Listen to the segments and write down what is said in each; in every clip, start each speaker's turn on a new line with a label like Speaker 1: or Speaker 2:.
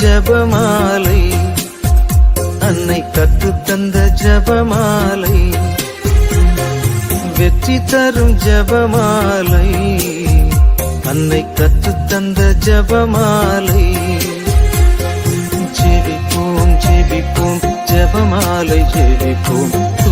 Speaker 1: ஜபமாலை. அன்னை கத்து தந்த ஜபமாலை. வெற்றி தரும் ஜபமாலை. அன்னை கத்து தந்த ஜபமாலை. ஜெபிப்போம் ஜெபிப்போம் ஜபமாலை ஜெபிப்போம்.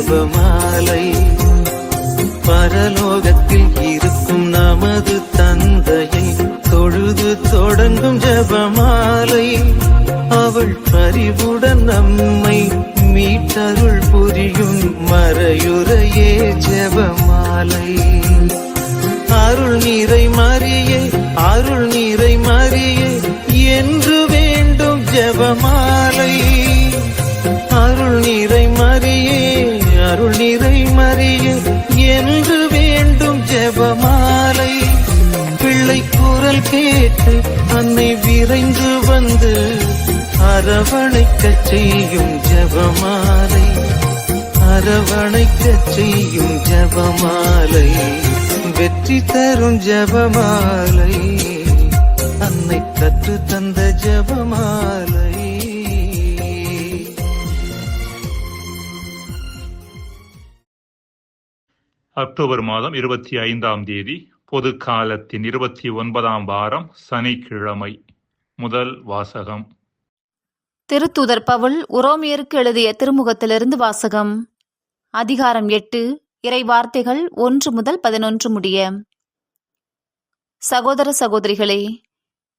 Speaker 1: ஜபமாலை பரலோகத்தில் இருக்கும் நமது தந்தையை தொழுது தொடங்கும் ஜபமாலை. அவள் பறிவுடன் நம்மை மீட்டருள் புரியும் மறையுறையே ஜபமாலை. அருள் நீரை மாறியே அருள் நீரை மாறியே என்று வேண்டும் ஜபமாலை. அருள் நீரை மாறியே அருள் நீரை என்று வேண்டும் ஜெபமாலை. பிள்ளை குரல் கேட்டு அன்னை விரைந்து வந்து அரவணைக்க செய்யும் ஜபமாலை. அரவணைக்க செய்யும் ஜபமாலை. வெற்றி தரும் ஜபமாலை. அன்னை கற்று தந்த ஜபமாலை.
Speaker 2: அக்டோபர் மாதம் இருபத்தி ஐந்தாம் தேதி பொது காலத்தின் இருபத்தி ஒன்பதாம் வாரம் சனிக்கிழமை முதல் வாசகம்.
Speaker 3: திருத்துதர் பவுல் உரோமியருக்கு எழுதிய திருமுகத்திலிருந்து வாசகம். அதிகாரம் எட்டு இறை வார்த்தைகள் ஒன்று முதல் பதினொன்று முடிய. சகோதர சகோதரிகளே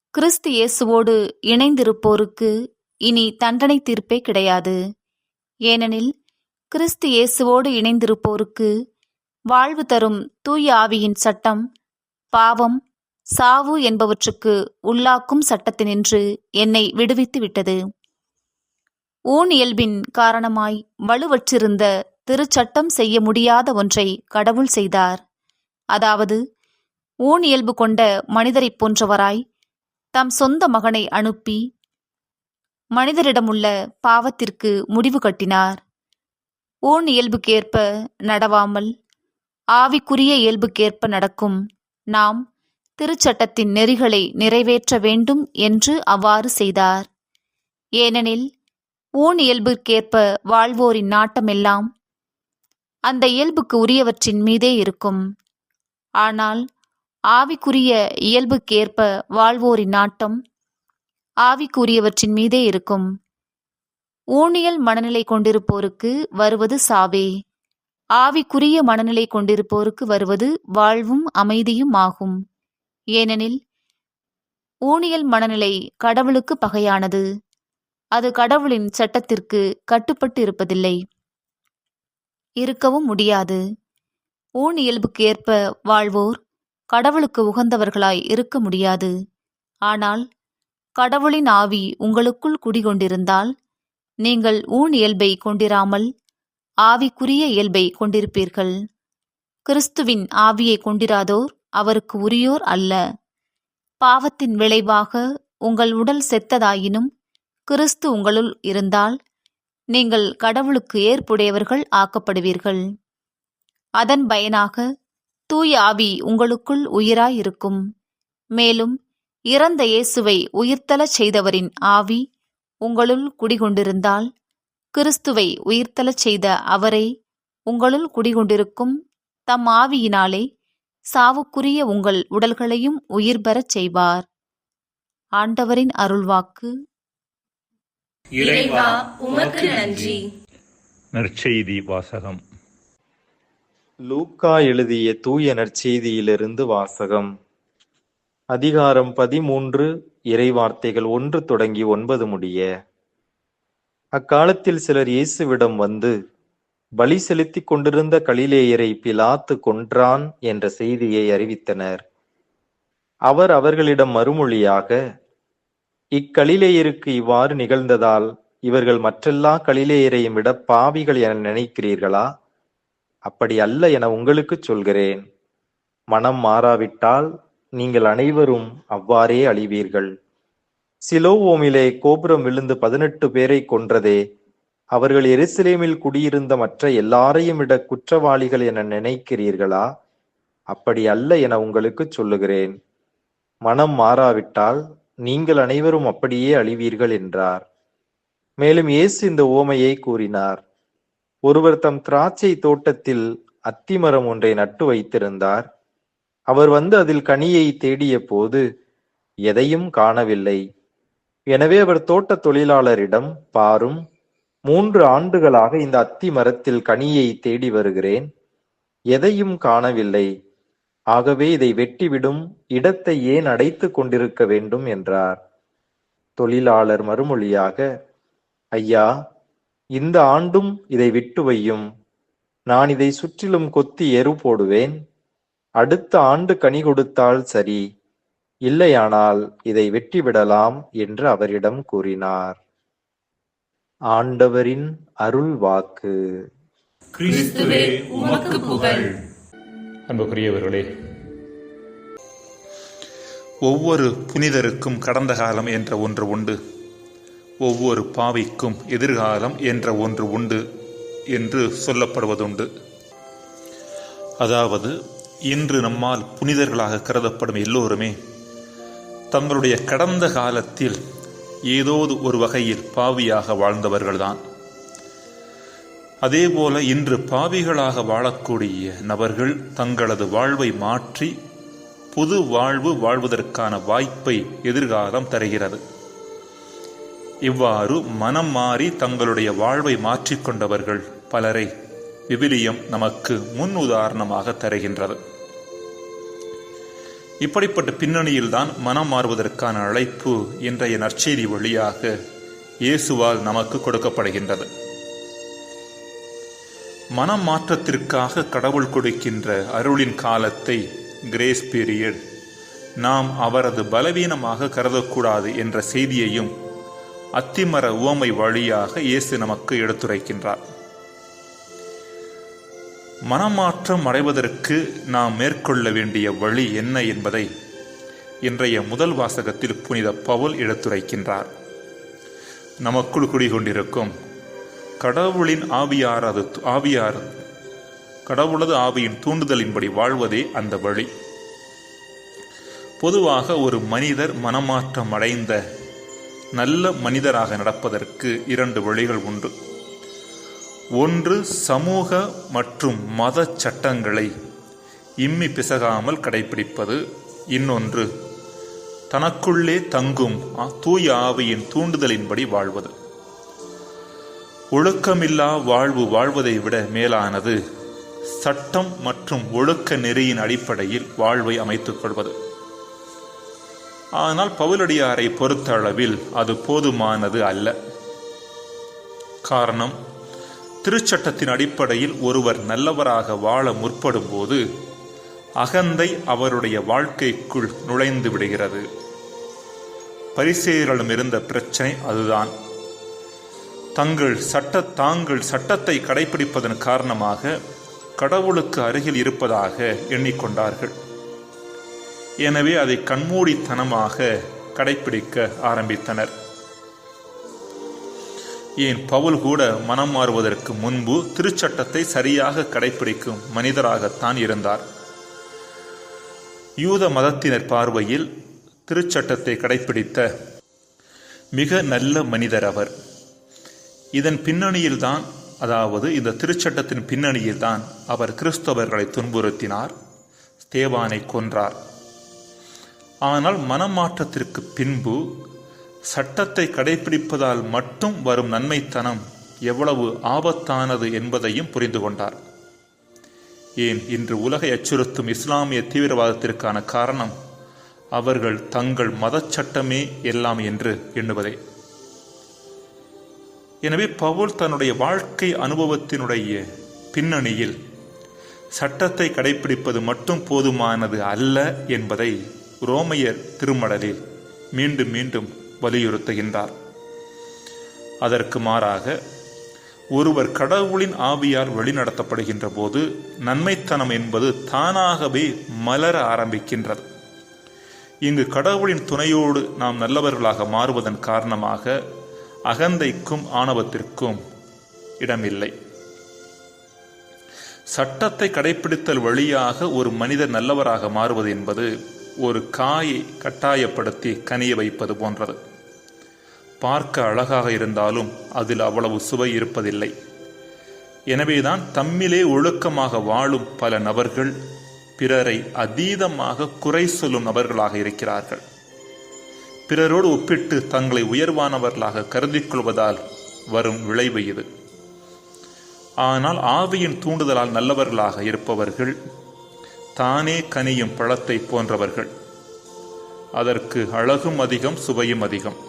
Speaker 3: கிறிஸ்து இயேசுவோடு இணைந்திருப்போருக்கு இனி தண்டனை தீர்ப்பே கிடையாது. ஏனெனில் கிறிஸ்து இயேசுவோடு இணைந்திருப்போருக்கு வாழ்வு தரும் தூய ஆவியின் சட்டம். பாவம் சாவு என்பவற்றுக்கு உள்ளாக்கும் சட்டத்தினின்று என்னை விடுவித்து விட்டது. ஊன் இயல்பின் காரணமாய் வலுவற்றிருந்த திருச்சட்டம் செய்ய முடியாத ஒன்றை கடவுள் செய்தார். அதாவது ஊன் இயல்பு கொண்ட மனிதரைப் போன்றவராய் தம் சொந்த மகனை அனுப்பி மனிதரிடமுள்ள பாவத்திற்கு முடிவு கட்டினார். ஊன் இயல்புக்கேற்ப நடவாமல் ஆவிக்குரிய இயல்புக்கேற்ப நடக்கும். நாம் திருச்சட்டத்தின் நெறிகளை நிறைவேற்ற வேண்டும் என்று அவ்வாறு செய்தார். ஏனெனில் ஊன் இயல்பிற்கேற்ப வாழ்வோரின் நாட்டமெல்லாம் அந்த இயல்புக்கு உரியவற்றின் மீதே இருக்கும். ஆனால் ஆவிக்குரிய இயல்புக்கேற்ப வாழ்வோரின் நாட்டம் ஆவிக்குரியவற்றின் மீதே இருக்கும். ஊனியல் மனநிலை கொண்டிருப்போருக்கு வருவது சாவே. ஆவிக்குரிய மனநிலை கொண்டிருப்போருக்கு வருவது வாழ்வும் அமைதியும் ஆகும். ஏனெனில் ஊனியல் மனநிலை கடவுளுக்கு பகையானது. அது கடவுளின் சட்டத்திற்கு கட்டுப்பட்டு இருப்பதில்லை இருக்கவும் முடியாது. ஊன் இயல்புக்கு ஏற்ப வாழ்வோர் கடவுளுக்கு உகந்தவர்களாய் இருக்க முடியாது. ஆனால் கடவுளின் ஆவி உங்களுக்குள் குடிகொண்டிருந்தால் நீங்கள் ஊன் இயல்பை கொண்டிராமல் ஆவிக்குரிய இயல்பை கொண்டிருப்பீர்கள். கிறிஸ்துவின் ஆவியை கொண்டிராதோர் அவருக்கு உரியோர் அல்ல. பாவத்தின் விளைவாக உங்கள் உடல் செத்ததாயினும் கிறிஸ்து உங்களுள் இருந்தால் நீங்கள் கடவுளுக்கு ஏற்புடையவர்கள் ஆக்கப்படுவீர்கள். அதன் பயனாக தூய ஆவி உங்களுக்குள் உயிராயிருக்கும். மேலும் இறந்த இயேசுவை உயிர்த்தலச் செய்தவரின் ஆவி உங்களுள் குடிகொண்டிருந்தால் கிறிஸ்துவை உயிர்த்தலச் செய்த அவரே உங்களுள் குடிகொண்டிருக்கும் தம் ஆவியினாலே சாவுக்குரிய உங்கள் உடல்களையும் உயிர் பெறச் செய்வார். ஆண்டவரின் அருள்வாக்கு.
Speaker 4: இறைவா உமக்கு நன்றி.
Speaker 2: நற்செய்தி வாசகம்.
Speaker 5: லூக்கா எழுதிய தூய நற்செய்தியிலிருந்து வாசகம். அதிகாரம் பதிமூன்று இறைவார்த்தைகள் ஒன்று தொடங்கி ஒன்பது முடிய. அக்காலத்தில் சிலர் இயேசுவிடம் வந்து பலி செலுத்திக் கொண்டிருந்த கலிலேயரை பிலாத்து கொன்றான் என்ற செய்தியை அறிவித்தனர். அவர் அவர்களிடம் மறுமொழியாக இக்கலிலேயருக்கு இவ்வாறு நிகழ்ந்ததால் இவர்கள் மற்றெல்லா கலிலேயரையும் விட பாவிகள் என நினைக்கிறீர்களா? அப்படி அல்ல என உங்களுக்கு சொல்கிறேன். மனம் மாறாவிட்டால் நீங்கள் அனைவரும் அவ்வாறே அழிவீர்கள். சிலோவோமிலே கோபுரம் விழுந்து பதினெட்டு பேரை கொன்றதே. அவர்கள் எருசலேமில் குடியிருந்த மற்ற எல்லாரையும் விட குற்றவாளிகள் என நினைக்கிறீர்களா? அப்படி அல்ல என உங்களுக்கு சொல்லுகிறேன். மனம் மாறாவிட்டால் நீங்கள் அனைவரும் அப்படியே அழிவீர்கள் என்றார். மேலும் இயேசு இந்த ஓமையை கூறினார். ஒருவர் தம் திராட்சை தோட்டத்தில் அத்திமரம் ஒன்றை நட்டு வைத்திருந்தார். அவர் வந்து அதில் கனியை தேடிய போது எதையும் காணவில்லை. எனவே அவர் தோட்ட தொழிலாளரிடம் பாரும் மூன்று ஆண்டுகளாக இந்த அத்தி மரத்தில் கனியை தேடி வருகிறேன். எதையும் காணவில்லை. ஆகவே இதை வெட்டிவிடும். இடத்தை ஏன் அடைத்து கொண்டிருக்க வேண்டும்? என்றார். தொழிலாளர் மறுமொழியாக ஐயா இந்த ஆண்டும் இதை விட்டு வையும். நான் இதை சுற்றிலும் கொத்தி எரு போடுவேன். அடுத்த ஆண்டு கனி கொடுத்தால் சரி. இல்லையானால் இதை வெட்டிவிடலாம் என்று அவரிடம் கூறினார். ஆண்டவரின் அருள் வாக்கு.
Speaker 4: கிறிஸ்துவே உமக்கு புகழ்.
Speaker 2: அன்புக்குரியவர்களே ஒவ்வொரு புனிதருக்கும் கடந்த காலம் என்ற ஒன்று உண்டு. ஒவ்வொரு பாவிக்கும் எதிர்காலம் என்ற ஒன்று உண்டு என்று சொல்லப்படுவதுண்டு. அதாவது இன்று நம்மால் புனிதர்களாக கருதப்படும் எல்லோருமே தங்களுடைய கடந்த காலத்தில் ஏதோது ஒரு வகையில் பாவியாக வாழ்ந்தவர்கள்தான். அதேபோல இன்று பாவிகளாக வாழக்கூடிய நபர்கள் தங்களது வாழ்வை மாற்றி புது வாழ்வு வாழ்வதற்கான வாய்ப்பை எதிர்காலம் தருகிறது. இவ்வாறு மனம் மாறி தங்களுடைய வாழ்வை மாற்றிக்கொண்டவர்கள் பலரை விவிலியம் நமக்கு முன் உதாரணமாக தருகின்றது. இப்படிப்பட்ட பின்னணியில்தான் மனம் மாறுவதற்கான அழைப்பு இன்றைய நற்செய்தி வழியாக இயேசுவால் நமக்கு கொடுக்கப்படுகின்றது. மனம் மாற்றத்திற்காக கடவுள் கொடுக்கின்ற அருளின் காலத்தை கிரேஸ் பீரியட் நாம் அவரது பலவீனமாக கருதக்கூடாது என்ற செய்தியையும் அத்திமர உவமை வழியாக இயேசு நமக்கு எடுத்துரைக்கின்றார். மனமாற்றம் அடைவதற்கு நாம் மேற்கொள்ள வேண்டிய வழி என்ன என்பதை இன்றைய முதல் வாசகத்தில் புனித பவுல் எடுத்துரைக்கின்றார். நமக்குள் குடிகொண்டிருக்கும் கடவுளின் ஆவியாரது ஆவியார் கடவுளது ஆவியின் தூண்டுதலின்படி வாழ்வதே அந்த வழி. பொதுவாக ஒரு மனிதர் மனமாற்றம் அடைந்த நல்ல மனிதராக நடப்பதற்கு இரண்டு வழிகள் உண்டு. ஒன்று சமூக மற்றும் மத சட்டங்களை இம்மி பிசகாமல் கடைபிடிப்பது இன்னொன்று தனக்குள்ளே தங்கும் தூய ஆவியின் தூண்டுதலின்படி வாழ்வது. ஒழுக்கமில்லா வாழ்வு வாழ்வதை விட மேலானது சட்டம் மற்றும் ஒழுக்க நெறியின் அடிப்படையில் வாழ்வை அமைத்துக் கொள்வது. ஆனால் பவுலடியாரை பொறுத்த அளவில் அது போதுமானது அல்ல. காரணம் திருச்சட்டத்தின் அடிப்படையில் ஒருவர் நல்லவராக வாழ முற்படும்போது அகந்தை அவருடைய வாழ்க்கைக்குள் நுழைந்து விடுகிறது. பரிசேயர்களிடம் இருந்த பிரச்சனை அதுதான். தங்கள் சட்ட தாங்கள் சட்டத்தை கடைபிடிப்பதன் காரணமாக கடவுளுக்கு அருகில் இருப்பதாக எண்ணிக்கொண்டார்கள். எனவே அதை கண்மூடித்தனமாக கடைபிடிக்க ஆரம்பித்தனர். ஏன் பவுல் கூட மனம் மாறுவதற்கு முன்பு திருச்சட்டத்தை சரியாக கடைபிடிக்கும் மனிதராகத்தான் இருந்தார். யூத மதத்தினர் பார்வையில் திருச்சட்டத்தை கடைபிடித்த மிக நல்ல மனிதர் அவர். இதன் பின்னணியில்தான் அதாவது இந்த திருச்சட்டத்தின் பின்னணியில்தான் அவர் கிறிஸ்தவர்களை துன்புறுத்தினார் தேவானை கொன்றார். ஆனால் மனமாற்றத்திற்கு பின்பு சட்டத்தை கடைபிடிப்பதால் மட்டும் வரும் நன்மைத்தனம் எவ்வளவு ஆபத்தானது என்பதையும் புரிந்து கொண்டார். ஏன் இன்று உலகை அச்சுறுத்தும் இஸ்லாமிய தீவிரவாதத்திற்கான காரணம் அவர்கள் தங்கள் மதச் சட்டமே எல்லாம் என்று எண்ணுவதே. எனவே பவுல் தன்னுடைய வாழ்க்கை அனுபவத்தினுடைய பின்னணியில் சட்டத்தை கடைபிடிப்பது மட்டும் போதுமானது அல்ல என்பதை ரோமையர் திருமடலில் மீண்டும் மீண்டும் வலியுறுத்துகின்றார். அதற்கு மாறாக ஒருவர் கடவுளின் ஆவியால் வழிநடத்தப்படுகின்ற போது நன்மைத்தனம் என்பது தானாகவே மலர ஆரம்பிக்கின்றது. இங்கு கடவுளின் துணையோடு நாம் நல்லவர்களாக மாறுவதன் காரணமாக அகந்தைக்கும் ஆணவத்திற்கும் இடமில்லை. சட்டத்தை கடைபிடித்தல் வழியாக ஒரு மனிதர் நல்லவராக மாறுவது என்பது ஒரு காயை கட்டாயப்படுத்தி கனிய வைப்பது போன்றது. பார்க்க அழகாக இருந்தாலும் அதில் அவ்வளவு சுவை இருப்பதில்லை. எனவேதான் தம்மிலே ஒழுக்கமாக வாழும் பல நபர்கள் பிறரை அதீதமாக குறை சொல்லும் நபர்களாக இருக்கிறார்கள். பிறரோடு ஒப்பிட்டு தங்களை உயர்வானவர்களாக கருதி கொள்வதால் வரும் விளைவு இது. ஆனால் ஆவியின் தூண்டுதலால் நல்லவர்களாக இருப்பவர்கள் தானே கனியும் பழத்தை போன்றவர்கள். அதற்கு அழகும் அதிகம் சுவையும் அதிகம்.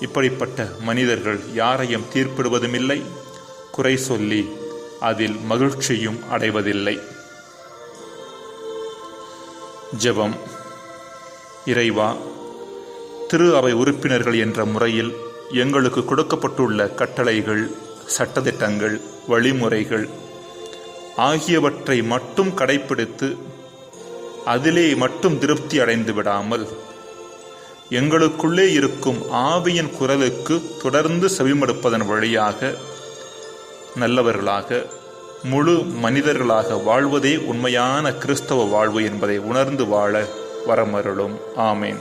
Speaker 2: இப்படிப்பட்ட மனிதர்கள் யாரையும் தீர்ப்பிடுவதுமில்லை. குறை சொல்லி அதில் மகிழ்ச்சியும் அடைவதில்லை. ஜெபம். இறைவா திரு அவை உறுப்பினர்கள் என்ற முறையில் எங்களுக்கு கொடுக்கப்பட்டுள்ள கட்டளைகள் சட்டதிட்டங்கள் வழிமுறைகள் ஆகியவற்றை மட்டும் கடைப்பிடித்து அதிலே மட்டும் திருப்தி அடைந்து விடாமல் எங்களுக்குள்ளே இருக்கும் ஆவியின் குரலுக்கு தொடர்ந்து செவிமடுப்பதன் வழியாக நல்லவர்களாக முழு மனிதர்களாக வாழ்வதே உண்மையான கிறிஸ்தவ வாழ்வு என்பதை உணர்ந்து வாழ வரமருளும். ஆமேன்.